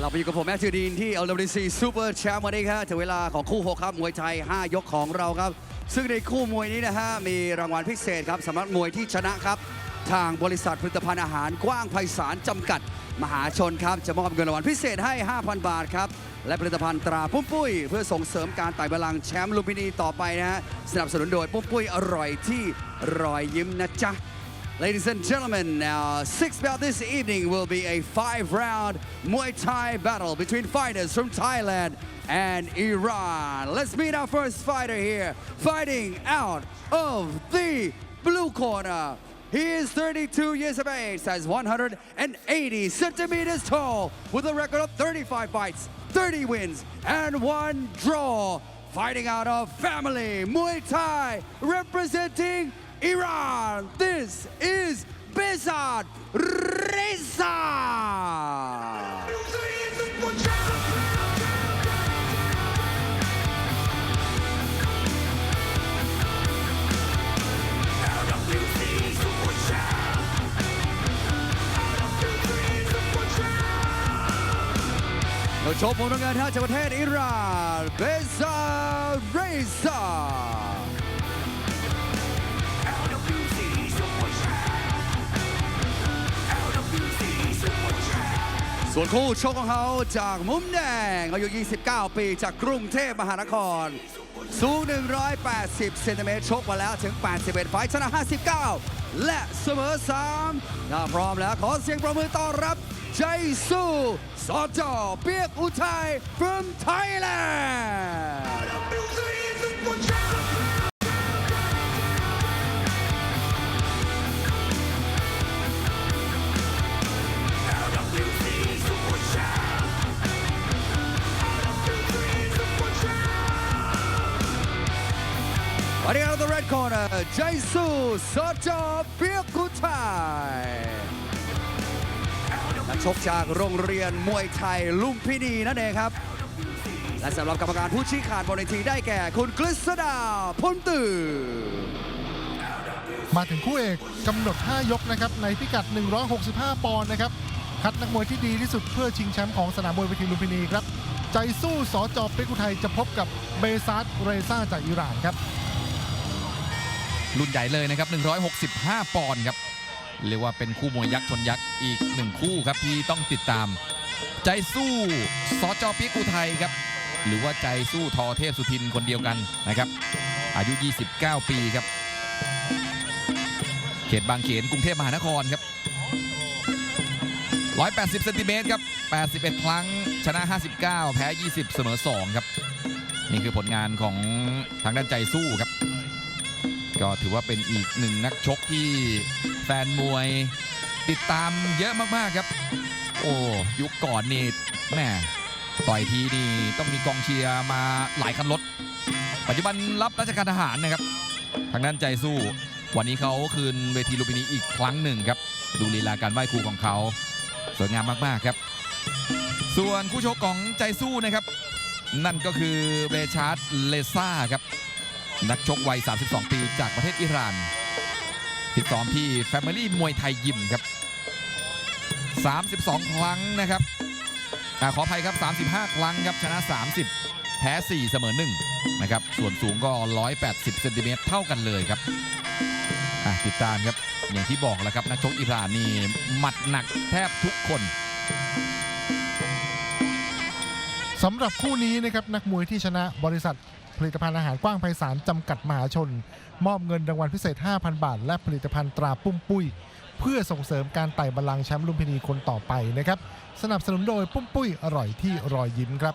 เราไปอยู่กับผมแมทธิวดีนที่ LWC Super Champ วันนี้ครับถึงเวลาของคู่ 6 ครับ มวยไทย 5 ยกของเราครับ ซึ่งในคู่มวยนี้นะฮะ มีรางวัลพิเศษครับสำหรับมวยที่ชนะครับ ทางบริษัทผลิตภัณฑ์อาหารกว้างไพศาลจำกัด มหาชนครับ จะมอบเงินรางวัลพิเศษให้ 5,000 บาทครับ และผลิตภัณฑ์ตราปุ้มปุ้ย เพื่อส่งเสริมการไต่บัลลังก์แชมป์ลุมพินีต่อไปนะฮะสนับสนุนโดยปุ้มปุ้ยอร่อยที่รอยยิ้มนะจ๊ะ Ladies and gentlemen, now six bout this evening will be a five-round Muay Thai battle between fighters from Thailand and Iran. Let's meet our first fighter here, fighting out of the blue corner. He is 32 years of age, size 180 centimeters tall, with a record of 35 fights, 30 wins, and one draw. Fighting out of family Muay Thai, representing Iran. This is Bezat Reza. เราชมผมทำงานท่าจากประเทศอิหร่านเบซาเรซา ส่วนคู่ชกของเขาจากมุมแดงอายุ 29 ปีจากกรุงเทพมหานคร สูง 180 เซนติเมตรชกมาแล้วถึง 81 ไฟชนะ 59 และเสมอ 3 ถ้าพร้อมแล้วขอเสียงประมือต้อนรับใจสู้สอจอเปียกอุทัย from Thailand the red corner, Jaisu Sojo Pirkutai นักชกจากโรงเรียนมวยไทยลุมพินีนั่นเองครับ และสำหรับกรรมการผู้ชี้ขาดบนเวทีได้แก่คุณกฤษดาพลตื่นมาถึงคู่เอกกำหนด 5 ยกนะครับในพิกัด 165 ปอนด์นะครับ คัดนักมวยที่ดีที่สุดเพื่อชิงแชมป์ของสนามมวยเวทีลุมพินีครับ ใจสู้สอจอเปกุไทยจะพบกับเบซาร์เรซ่าจากอิหร่านครับ รุ่นใหญ่เลยนะครับ 165 ปอนด์ครับ เรียกว่าเป็นคู่มวยยักษ์ชนยักษ์อีกหนึ่งคู่ครับที่ต้องติดตาม ใจสู้สอจอปีกอุทัยครับ หรือว่าใจสู้ทอเทพสุทินคนเดียวกันนะครับ อายุ 29 ปีครับ เขตบางเขนกรุงเทพมหานครครับ 180เซนติเมตรครับ 81 ครั้ง ชนะ 59 แพ้ 20 เสมอ 2 ครับ นี่คือผลงานของทางด้านใจสู้ครับ ก็ถือว่าเป็นอีกหนึ่งนักชกที่แฟนมวยติดตามเยอะมากๆครับ โอ้ยุคก่อนนี่แม่ต่อยทีนี่ต้องมีกองเชียร์มาหลายคันรถ ปัจจุบันรับราชการทหารนะครับ ทางด้านใจสู้ วันนี้เขาคืนเวทีลูมพินีอีกครั้งหนึ่งครับ ดูลีลาการไหว้ครูของเขา สวยงามมากๆครับ ส่วนคู่ชกของใจสู้นะครับ นั่นก็คือเบชาร์ดเลซ่าครับ นักชกวัย 32 ปีจากประเทศอิหร่านฟิตซ้อมที่ Family มวยไทยยิมครับ 32 ครั้งนะครับอขออภัยครับ 35 ครั้งครับชนะ 30 แพ้ 4 เสมอ 1 นะครับ ส่วนสูงก็ 180 เซนติเมตรเท่ากันเลยครับอะติดตามครับ อย่างที่บอกแล้วครับ นักชกอิหร่านนี่หมัดหนักแทบทุกคน สำหรับคู่นี้นะครับนักมวยที่ชนะบริษัทผลิตภัณฑ์อาหารกว้างไพศาลจำกัดมหาชน มอบเงินรางวัลพิเศษ 5,000 บาท และผลิตภัณฑ์ตราปุ้มปุ้ย เพื่อส่งเสริมการไต่บัลลังก์แชมป์ลุมพินีคนต่อไปนะครับสนับสนุนโดยปุ้มปุ้ยอร่อยที่รอยยิ้มครับ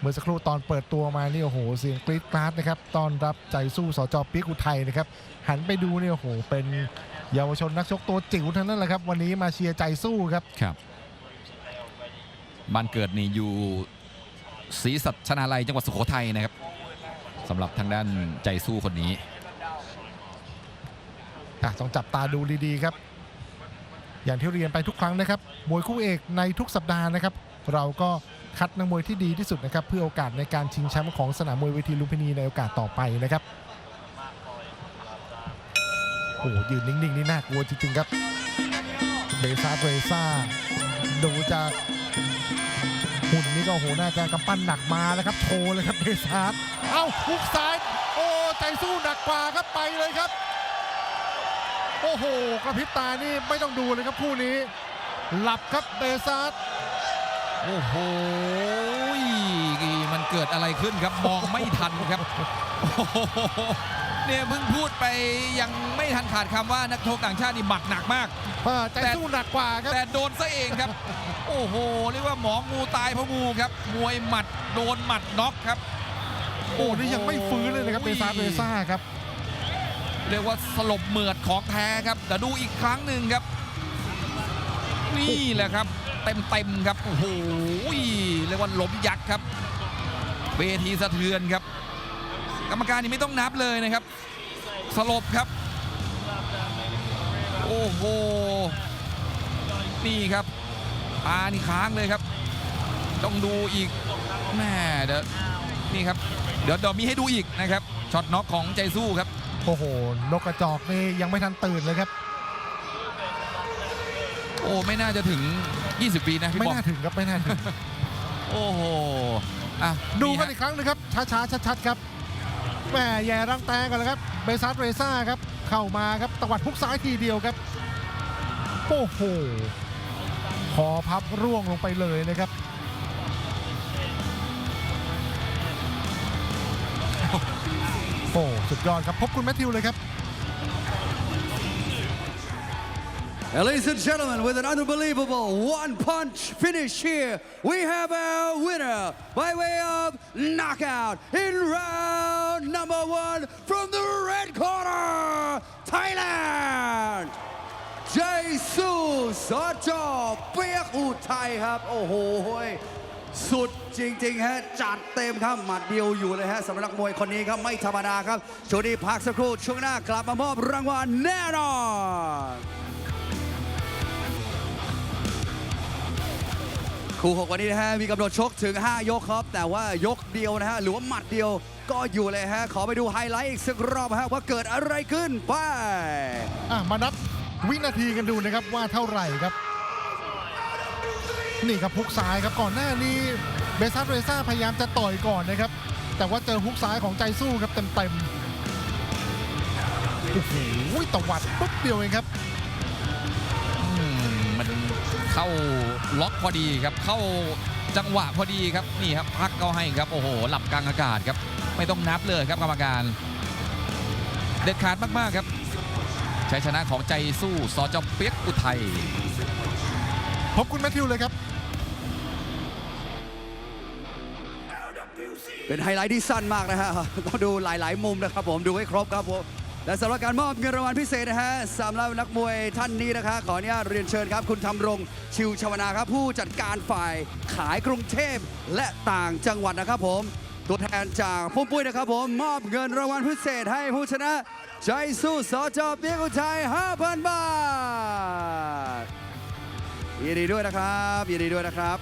เมื่อสักครู่ตอนเปิดตัวมานี่โอ้โหเสียงกรี๊ดกราดนะครับตอนรับใจสู้สจเปียกอุทัยนะครับหันไปดูเนี่ยโอ้โหเป็นเยาวชนนักชกตัวจิ๋วทั้งนั้นแหละครับวันนี้มาเชียร์ใจสู้ครับครับ บ้านเกิดนี่อยู่ศรีสัชนาลัยจังหวัดสุโขทัยนะครับสำหรับทางด้านใจสู้คนนี้อะต้องจับตาดูดีๆครับ อย่างที่เรียนไปทุกครั้งนะครับ มวยคู่เอกในทุกสัปดาห์นะครับ เราก็คัดนักมวยที่ดีที่สุดนะครับ เพื่อโอกาสในการชิงแชมป์ของสนามมวยเวทีลุมพินีในโอกาสต่อไปนะครับโอ้ยืนนิ่งๆนี่น่ากลัวจริงๆครับเบซ่าเบซ่าดูจาก หุ่นนี่ก็โอ้โหน่าจะกำปั้นหนักมาแล้วครับโชว์เลยครับเบซาร์ดเอ้าหุกซ้าย โอ้ใจสู้หนักกว่าครับไปเลยครับ โอ้โหกระพริบตานี่ไม่ต้องดูเลยครับคู่นี้ หลับครับเบซาร์ดโอ้โหมันเกิดอะไรขึ้นครับมองไม่ทันครับโอ้โห เนี่ยเพิ่งพูดไปยังไม่ทันขาดคำว่านักโทษต่างชาตินี่หมัดหนักมากอ่าใจสู้หนักกว่าครับ แต่โดนซะเองครับ โอ้โหเรียกว่าหมองูตายเพราะงูครับ มวยหมัดโดนหมัดน็อกครับ โอ้นี่ยังไม่ฟื้นเลยนะครับเบซาร์ดเบซ่าครับ เรียกว่าสลบเหมือดของแท้ครับเดี๋ยวดูอีกครั้งหนึ่งครับ นี่แหละครับ เต็มเต็มๆครับโอ้โหเรียกว่าล้มยักษ์ครับ เวทีสะเทือนครับ กรรมการนี่ไม่ต้องนับเลยนะครับ สลบครับ โอ้โห นี่ครับตานี่ค้างเลยครับ ต้องดูอีกแม่เดี๋ยวนี่ครับ เดี๋ยวเดี๋ยวมีให้ดูอีกนะครับ ช็อตน็อกของใจสู้ครับ โอ้โห นกกระจอกนี่ยังไม่ทันตื่นเลยครับ โอ้ ไม่น่าจะถึง 20ปีนะพี่ไม่บอมน่าถึงครับ ไม่น่าถึง โอ้โหอะดูกันฮะอีกครั้งหนึงครับ ช้าๆชัดๆครับ แหมแย่รังแตงกันแล้วครับเบซาร์ดเรซ่าครับ เข้ามาครับตวัดพุกซ้ายทีเดียวครับโอ้โหคอพับร่วงลงไปเลยนะครับโอ้สุดยอดครับ พบคุณแมทธิวเลยครับ And ladies and gentlemen, with an unbelievable one-punch finish here, we have our winner by way of knockout in round number one from the red corner, Thailand. ใจสู้สจเปียกอุทัยครับ โอ้โห สุดจริงๆฮะจัดเต็มครับหมัดเดียวอยู่เลยฮะสำหรับมวยคนนี้ครับไม่ธรรมดาครับช่วงนี้พักสักครู่ช่วงหน้ากลับมามอบรางวัลแน่นอน คู่หกวันนี้นะฮะมีกำหนดชกถึง 5 ยกครับ แต่ว่ายกเดียวนะฮะหรือว่าหมัดเดียวก็อยู่เลยฮะ ขอไปดูไฮไลท์อีกสักรอบฮะว่าเกิดอะไรขึ้นไป อะมานับวินาทีกันดูนะครับว่าเท่าไหร่ครับ นี่ครับฮุกซ้ายครับก่อนหน้านี้เบซัสเรซ่าพยายามจะต่อยก่อนนะครับ แต่ว่าเจอฮุกซ้ายของใจสู้ครับเต็มๆโอ้โหตวัดปุ๊บเดียวเองครับ เข้าล็อกพอดีครับ เข้าจังหวะพอดีครับนี่ครับพักก็ให้ครับโอ้โหหลับกลางอากาศครับไม่ต้องนับเลยครับกรรมการ เด็ดขาดมากๆครับชัยชนะของใจสู้สจเปียกอุทัยพบคุณแมทธิวเลยครับ เป็นไฮไลท์ที่สั้นมากนะฮะต้องดูหลาย ๆ มุมนะครับผมดูให้ครบครับผม และสำหรับการมอบเงินรางวัลพิเศษนะฮะสำหรับนักมวยท่านนี้นะคะ ขออนุญาตเรียนเชิญครับ คุณธรรมรงค์ชิวชวนาครับผู้จัดการฝ่ายขายกรุงเทพและต่างจังหวัดนะครับผม ตัวแทนจากพุ่มปุ้ยนะครับผมมอบเงินรางวัลพิเศษให้ผู้ชนะ ใจสู้สจเปียกอุทัย5,000 บาทยินดีด้วยนะครับยินดีด้วยนะครับ